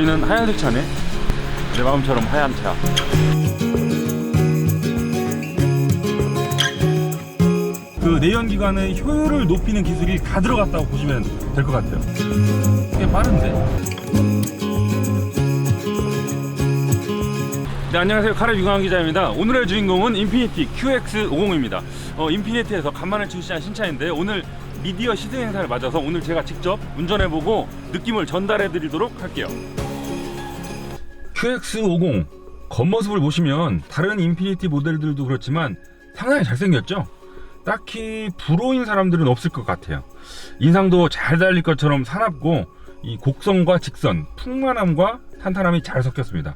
우리는 하얀색 차네. 내 마음처럼 하얀 차. 그 내연 기관의 효율을 높이는 기술이 다 들어갔다고 보시면 될 것 같아요. 꽤 빠른데. 네, 안녕하세요. 카레 유광 기자입니다. 오늘의 주인공은 인피니티 QX50입니다. 어, 인피니티에서 간만에 출시한 신차인데 오늘 미디어 시드 행사를 맞아서 오늘 제가 직접 운전해보고 느낌을 전달해드리도록 할게요. QX50 겉모습을 보시면 다른 인피니티 모델들도 그렇지만 상당히 잘생겼죠? 딱히 불호인 사람들은 없을 것 같아요. 인상도 잘 달릴 것처럼 사납고 이 곡선과 직선, 풍만함과 탄탄함이 잘 섞였습니다.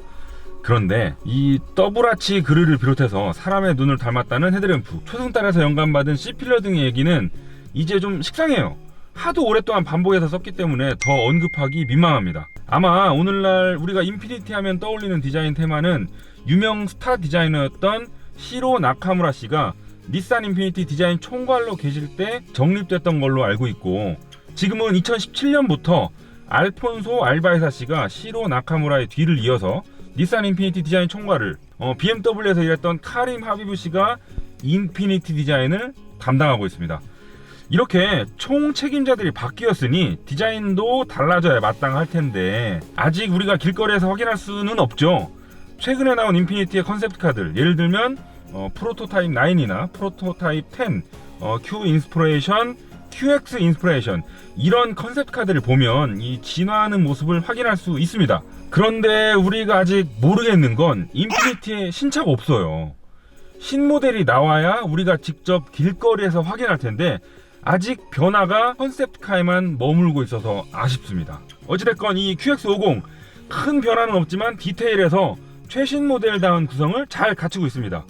그런데 이 더블아치 그릴을 비롯해서 사람의 눈을 닮았다는 헤드램프, 초승달에서 영감받은 C필러 등의 얘기는 이제 좀 식상해요. 하도 오랫동안 반복해서 썼기 때문에 더 언급하기 민망합니다. 아마 오늘날 우리가 인피니티 하면 떠올리는 디자인 테마는 유명 스타 디자이너였던 시로 나카무라 씨가 닛산 인피니티 디자인 총괄로 계실 때 정립됐던 걸로 알고 있고 지금은 2017년부터 알폰소 알바이사 씨가 시로 나카무라의 뒤를 이어서 닛산 인피니티 디자인 총괄을 어, BMW에서 일했던 카림 하비브 씨가 인피니티 디자인을 담당하고 있습니다. 이렇게 총 책임자들이 바뀌었으니 디자인도 달라져야 마땅할 텐데 아직 우리가 길거리에서 확인할 수는 없죠. 최근에 나온 인피니티의 컨셉트 카들 예를 들면 어, 프로토타입 9이나 프로토타입 10, 어, Q 인스피레이션, QX 인스피레이션 이런 컨셉트 카드를 보면 이 진화하는 모습을 확인할 수 있습니다. 그런데 우리가 아직 모르겠는 건 인피니티에 신차가 없어요. 신모델이 나와야 우리가 직접 길거리에서 확인할 텐데 아직 변화가 컨셉트카에만 머물고 있어서 아쉽습니다. 어찌됐건 이 QX50 큰 변화는 없지만 디테일에서 최신 모델다운 구성을 잘 갖추고 있습니다.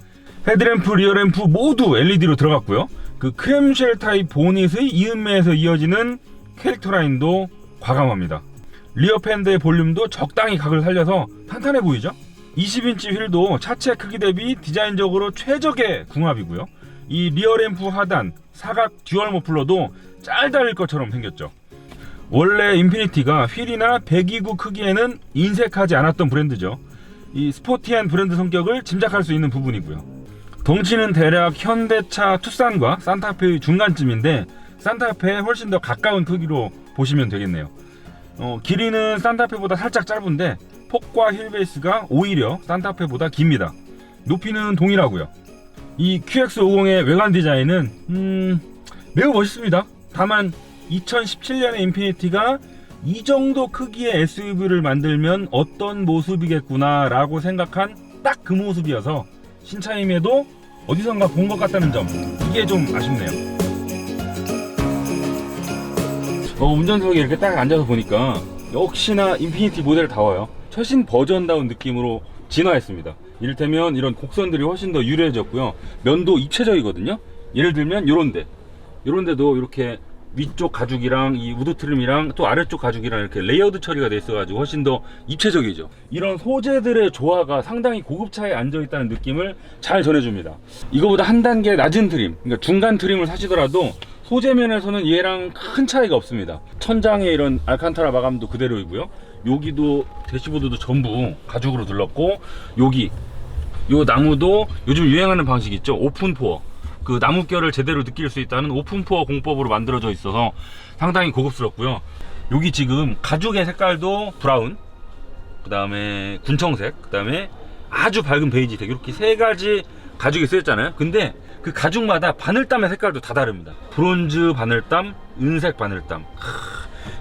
헤드램프, 리어램프 모두 LED로 들어갔고요. 그 크렘쉘 타입 보닛의 이음매에서 이어지는 캐릭터 라인도 과감합니다. 리어 팬더의 볼륨도 적당히 각을 살려서 탄탄해 보이죠? 20인치 휠도 차체 크기 대비 디자인적으로 최적의 궁합이고요. 이 리어램프 하단 사각 듀얼 머플러도 짤 달릴 것처럼 생겼죠. 원래 인피니티가 휠이나 배기구 크기에는 인색하지 않았던 브랜드죠. 이 스포티한 브랜드 성격을 짐작할 수 있는 부분이고요. 덩치는 대략 현대차 투싼과 산타페의 중간쯤인데 산타페에 훨씬 더 가까운 크기로 보시면 되겠네요. 어, 길이는 산타페보다 살짝 짧은데 폭과 힐 베이스가 오히려 산타페보다 깁니다. 높이는 동일하고요. 이 QX50의 외관 디자인은 음, 매우 멋있습니다. 다만 2017년의 인피니티가 이 정도 크기의 SUV를 만들면 어떤 모습이겠구나라고 생각한 딱 그 모습이어서 신차임에도 어디선가 본 것 같다는 점 이게 좀 아쉽네요. 어, 운전석에 이렇게 딱 앉아서 보니까 역시나 인피니티 모델 다워요. 최신 버전다운 느낌으로 진화했습니다. 이를테면 이런 곡선들이 훨씬 더 유려해졌고요. 면도 입체적이거든요. 예를 들면 요런데 요런데도 이렇게 위쪽 가죽이랑 이 우드 트림이랑 또 아래쪽 가죽이랑 이렇게 레이어드 처리가 돼 있어가지고 훨씬 더 입체적이죠. 이런 소재들의 조화가 상당히 고급차에 앉아 있다는 느낌을 잘 전해줍니다. 이거보다 한 단계 낮은 트림, 그러니까 중간 트림을 사시더라도 소재 면에서는 얘랑 큰 차이가 없습니다. 천장에 이런 알칸타라 마감도 그대로이고요. 여기도 대시보드도 전부 가죽으로 둘렀고 여기 요 나무도 요즘 유행하는 방식 있죠. 오픈포어. 그 나무결을 제대로 느낄 수 있다는 오픈포어 공법으로 만들어져 있어서 상당히 고급스럽고요. 여기 지금 가죽의 색깔도 브라운, 그 다음에 군청색, 그 다음에 아주 밝은 베이지색 이렇게 세 가지 가죽이 쓰였잖아요. 근데 그 가죽마다 바늘땀의 색깔도 다 다릅니다. 브론즈 바늘땀, 은색 바늘땀.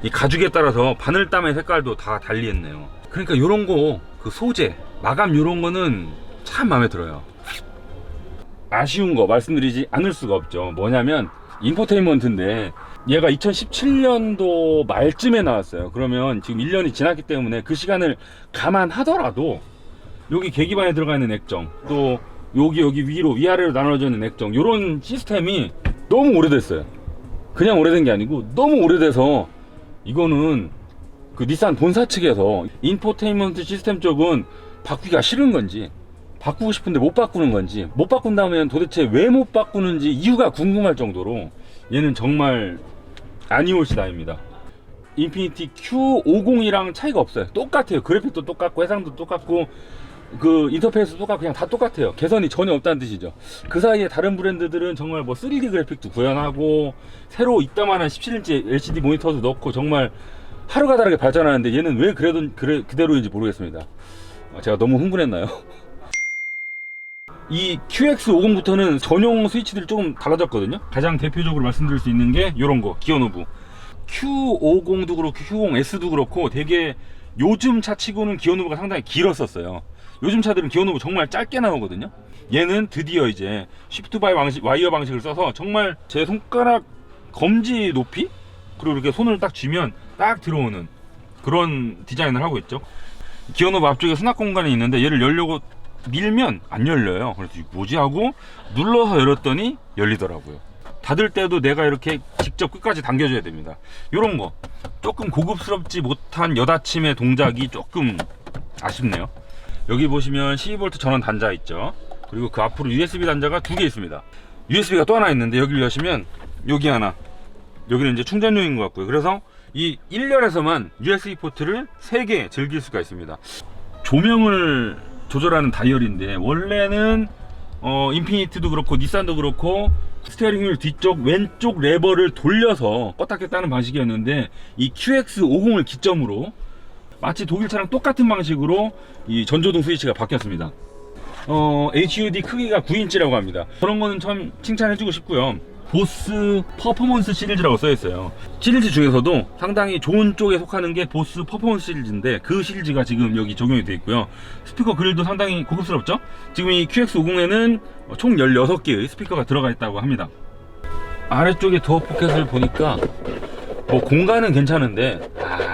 이 가죽에 따라서 바늘땀의 색깔도 다 달리했네요. 그러니까 이런 거, 그 소재, 마감 이런 거는 참 마음에 들어요. 아쉬운 거 말씀드리지 않을 수가 없죠. 뭐냐면 인포테인먼트인데 얘가 2017년도 말쯤에 나왔어요. 그러면 지금 1년이 지났기 때문에 그 시간을 감안하더라도 여기 계기반에 들어가 있는 액정 또 여기 여기 위로 위아래로 나눠져 있는 액정 이런 시스템이 너무 오래됐어요. 그냥 오래된 게 아니고 너무 오래돼서 이거는 그 닛산 본사 측에서 인포테인먼트 시스템 쪽은 바꾸기가 싫은 건지 바꾸고 싶은데 못 바꾸는 건지 못 바꾼다면 도대체 왜 못 바꾸는지 이유가 궁금할 정도로 얘는 정말 아니올시다입니다 인피니티 Q50이랑 차이가 없어요. 똑같아요. 그래픽도 똑같고 해상도 똑같고 그 인터페이스 똑같고 그냥 다 똑같아요. 개선이 전혀 없다는 뜻이죠. 그 사이에 다른 브랜드들은 정말 뭐 3D 그래픽도 구현하고 새로 이따만한 17인치 LCD 모니터도 넣고 정말 하루가 다르게 발전하는데 얘는 왜 그래도 그래 그대로인지 모르겠습니다. 어, 제가 너무 흥분했나요? 이 QX50부터는 전용 스위치들이 조금 달라졌거든요. 가장 대표적으로 말씀드릴 수 있는 게 이런 거, 기어 노브. Q50도 그렇고 Q50S도 그렇고 되게 요즘 차 치고는 기어 노브가 상당히 길었었어요. 요즘 차들은 기어 노브 정말 짧게 나오거든요. 얘는 드디어 이제 쉬프트 바이 방식, 와이어 방식을 써서 정말 제 손가락 검지 높이 그리고 이렇게 손을 딱 쥐면 딱 들어오는 그런 디자인을 하고 있죠. 기어 노브 앞쪽에 수납 공간이 있는데 얘를 열려고 밀면 안 열려요. 그래서 뭐지 하고 눌러서 열었더니 열리더라고요. 닫을 때도 내가 이렇게 직접 끝까지 당겨줘야 됩니다. 이런 거 조금 고급스럽지 못한 여닫침의 동작이 조금 아쉽네요. 여기 보시면 12V 전원 단자 있죠. 그리고 그 앞으로 USB 단자가 두 개 있습니다. USB가 또 하나 있는데 여기를 여시면 여기 하나 여기는 이제 충전용인 것 같고요. 그래서 이 1열에서만 USB 포트를 3개 즐길 수가 있습니다. 조명을 조절하는 다이얼인데 원래는 어, 인피니티도 그렇고 닛산도 그렇고 스티어링 휠 뒤쪽 왼쪽 레버를 돌려서 껐다 켰다 하는 방식이었는데 이 QX50을 기점으로 마치 독일 차랑 똑같은 방식으로 이 전조등 스위치가 바뀌었습니다. 어, HUD 크기가 9인치라고 합니다. 그런 거는 참 칭찬해주고 싶고요. 보스 퍼포먼스 시리즈라고 써있어요. 시리즈 중에서도 상당히 좋은 쪽에 속하는 게 보스 퍼포먼스 시리즈인데 그 시리즈가 지금 여기 적용이 되어 있고요. 스피커 그릴도 상당히 고급스럽죠? 지금 이 QX50에는 총 16개의 스피커가 들어가 있다고 합니다. 아래쪽에 도어 포켓을 보니까 뭐 공간은 괜찮은데 아,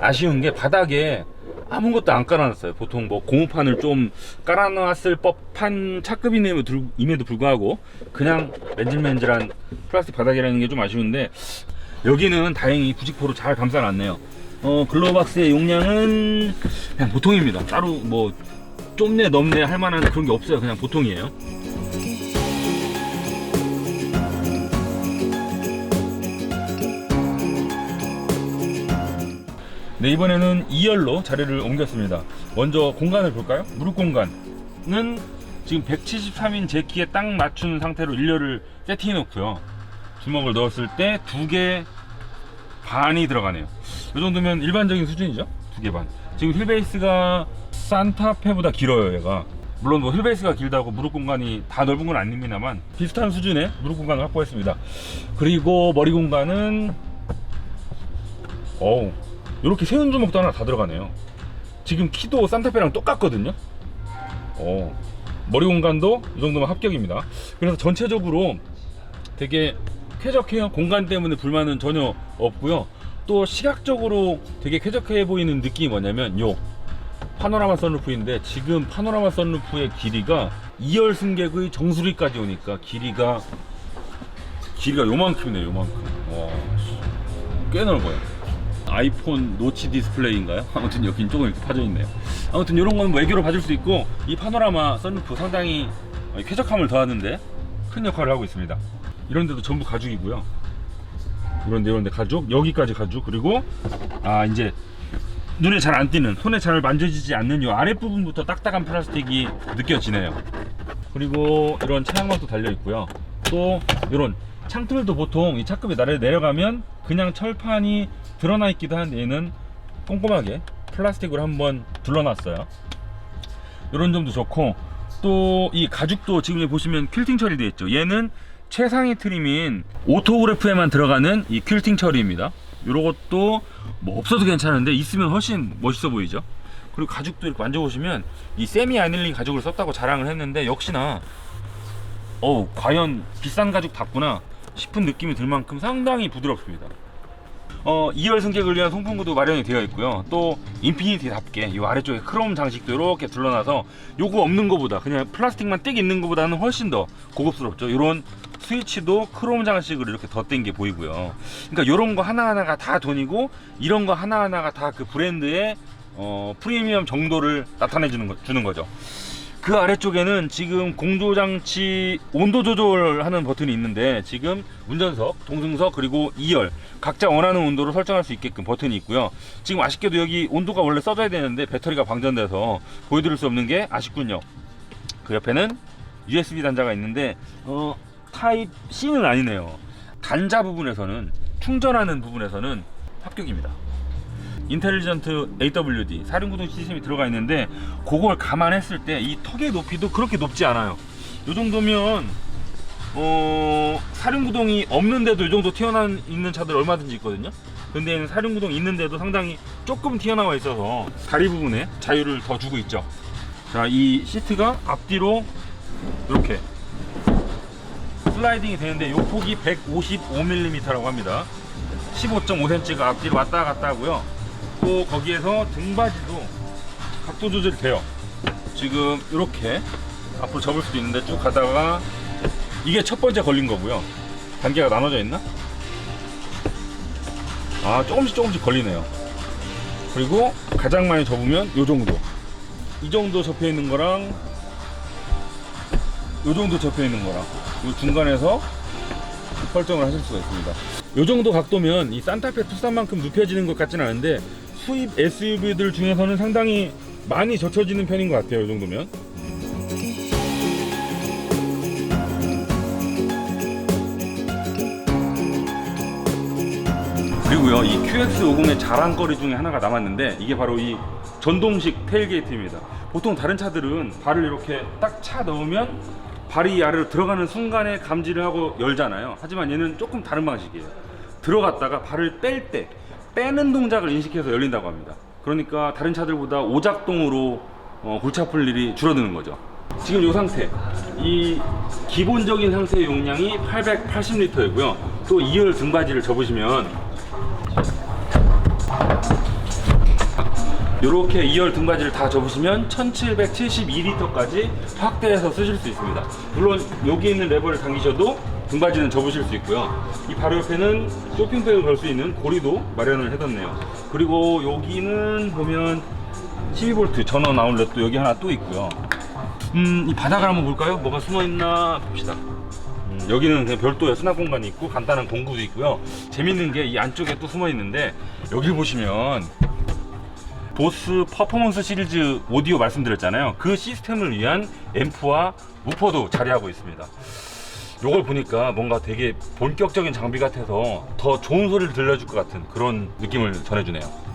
아쉬운 게 바닥에 아무것도 안 깔아놨어요. 보통 뭐 고무판을 좀 깔아놨을 법한 차급임에도 불구하고 그냥 맨질맨질한 플라스틱 바닥이라는 게 좀 아쉬운데 여기는 다행히 90%로 잘 감싸놨네요. 어, 글로박스의 용량은 그냥 보통입니다. 따로 뭐 좁네 넘네 할 만한 그런 게 없어요. 그냥 보통이에요. 네 이번에는 2열로 자리를 옮겼습니다. 먼저 공간을 볼까요? 무릎 공간은 지금 173인 제 키에 딱 맞춘 상태로 1열을 세팅해 놓고요. 주먹을 넣었을 때 두 개 반이 들어가네요. 이 정도면 일반적인 수준이죠? 두 개 반. 지금 휠베이스가 산타페보다 길어요 얘가. 물론 뭐 휠베이스가 길다고 무릎 공간이 다 넓은 건 아닙니다만 비슷한 수준의 무릎 공간을 확보했습니다. 그리고 머리 공간은 어우 이렇게 세운 주먹도 하나 다 들어가네요. 지금 키도 산타페랑 똑같거든요. 어, 머리 공간도 이 정도면 합격입니다. 그래서 전체적으로 되게 쾌적해요. 공간 때문에 불만은 전혀 없고요. 또 시각적으로 되게 쾌적해 보이는 느낌이 뭐냐면 요 파노라마 선루프인데 지금 파노라마 선루프의 길이가 2열 승객의 정수리까지 오니까 길이가 길이가 요만큼이네요. 요만큼. 와, 꽤 넓어요. 아이폰 노치 디스플레이인가요? 아무튼 여긴 조금 이렇게 파져 있네요. 아무튼 이런 뭐 애교로 봐줄 수 있고 이 파노라마 선루프 상당히 쾌적함을 더하는데 큰 역할을 하고 있습니다. 이런 데도 전부 가죽이고요. 이런 데 이런 데 가죽, 여기까지 가죽 그리고 아 이제 눈에 잘 안 띄는 손에 잘 만져지지 않는 이 아랫부분부터 딱딱한 플라스틱이 느껴지네요. 그리고 이런 차량막도 달려 있고요. 또 이런 창틀도 보통 이 차급이 나를 내려가면 그냥 철판이 드러나 있기도 한데 얘는 꼼꼼하게 플라스틱으로 한번 둘러놨어요. 이런 점도 좋고 또 이 가죽도 지금 보시면 퀼팅 처리되어 있죠. 얘는 최상위 트림인 오토그래프에만 들어가는 이 퀼팅 처리입니다. 이런 것도 뭐 없어도 괜찮은데 있으면 훨씬 멋있어 보이죠. 그리고 가죽도 이렇게 만져보시면 이 세미 아닐링 가죽을 썼다고 자랑을 했는데 역시나 어우 과연 비싼 가죽 답구나 싶은 느낌이 들 만큼 상당히 부드럽습니다. 어, 2열 승객을 위한 송풍구도 마련이 되어 있고요. 또 인피니티답게 이 아래쪽에 크롬 장식도 이렇게 둘러놔서 요거 없는 것보다 그냥 플라스틱만 띡 있는 것보다는 훨씬 더 고급스럽죠. 이런 스위치도 크롬 장식으로 이렇게 덧댄 게 보이고요. 그러니까 이런 거 하나하나가 다 돈이고 이런 거 하나하나가 다 그 브랜드의 어, 프리미엄 정도를 나타내 주는 거죠. 그 아래쪽에는 지금 공조장치 온도 조절하는 버튼이 있는데 지금 운전석, 동승석 그리고 2열 각자 원하는 온도로 설정할 수 있게끔 버튼이 있고요. 지금 아쉽게도 여기 온도가 원래 써져야 되는데 배터리가 방전돼서 보여드릴 수 없는 게 아쉽군요. 그 옆에는 USB 단자가 있는데 어, 타입 C는 아니네요. 단자 부분에서는 충전하는 부분에서는 합격입니다. 인텔리전트 AWD 사륜구동 시스템이 들어가 있는데 그걸 감안했을 때 이 턱의 높이도 그렇게 높지 않아요. 이 정도면 어, 사륜구동이 없는데도 이 정도 튀어나와 있는 차들 얼마든지 있거든요. 근데 사륜구동 있는데도 상당히 조금 튀어나와 있어서 다리 부분에 자유를 더 주고 있죠. 자, 이 시트가 앞뒤로 이렇게 슬라이딩이 되는데 이 폭이 155mm라고 합니다. 15.5cm가 앞뒤로 왔다 갔다 하고요. 또 거기에서 등받이도 각도 조절이 돼요. 지금 이렇게 앞으로 접을 수도 있는데 쭉 가다가 이게 첫 번째 걸린 거고요. 단계가 나눠져 있나? 아 조금씩 조금씩 걸리네요. 그리고 가장 많이 접으면 이 정도. 이 정도 접혀 있는 거랑 이 정도 접혀 있는 거랑 이 중간에서 설정을 하실 수가 있습니다. 이 정도 각도면 이 산타페 투싼만큼 눕혀지는 것 같지는 않은데 수입 SUV들 중에서는 상당히 많이 젖혀지는 편인 것 같아요. 이 정도면. 그리고요, 이 QX50의 자랑거리 중에 하나가 남았는데 이게 바로 이 전동식 테일게이트입니다. 보통 다른 차들은 발을 이렇게 딱 차 넣으면 발이 이 아래로 들어가는 순간에 감지를 하고 열잖아요. 하지만 얘는 조금 다른 방식이에요. 들어갔다가 발을 뺄 때 빼는 동작을 인식해서 열린다고 합니다. 그러니까 다른 차들보다 오작동으로 어, 골치 아플 일이 줄어드는 거죠. 지금 이 상태, 이 기본적인 상태의 용량이 880리터이고요. 또 2열 등받이를 접으시면 이렇게 2열 등받이를 다 접으시면 1772리터까지 확대해서 쓰실 수 있습니다. 물론 여기 있는 레버를 당기셔도 등받이는 접으실 수 있고요. 이 바로 옆에는 쇼핑백을 걸 수 있는 고리도 마련을 해뒀네요. 그리고 여기는 보면 12V 전원 아울렛도 여기 하나 또 있고요. 음, 이 바닥을 한번 볼까요? 뭐가 숨어 있나 봅시다. 음, 여기는 그냥 별도의 수납 공간이 있고 간단한 공구도 있고요. 재밌는 게 이 안쪽에 또 숨어 있는데 여기 보시면 보스 퍼포먼스 시리즈 오디오 말씀드렸잖아요. 그 시스템을 위한 앰프와 우퍼도 자리하고 있습니다. 요걸 보니까 뭔가 되게 본격적인 장비 같아서 더 좋은 소리를 들려줄 것 같은 그런 느낌을 전해주네요.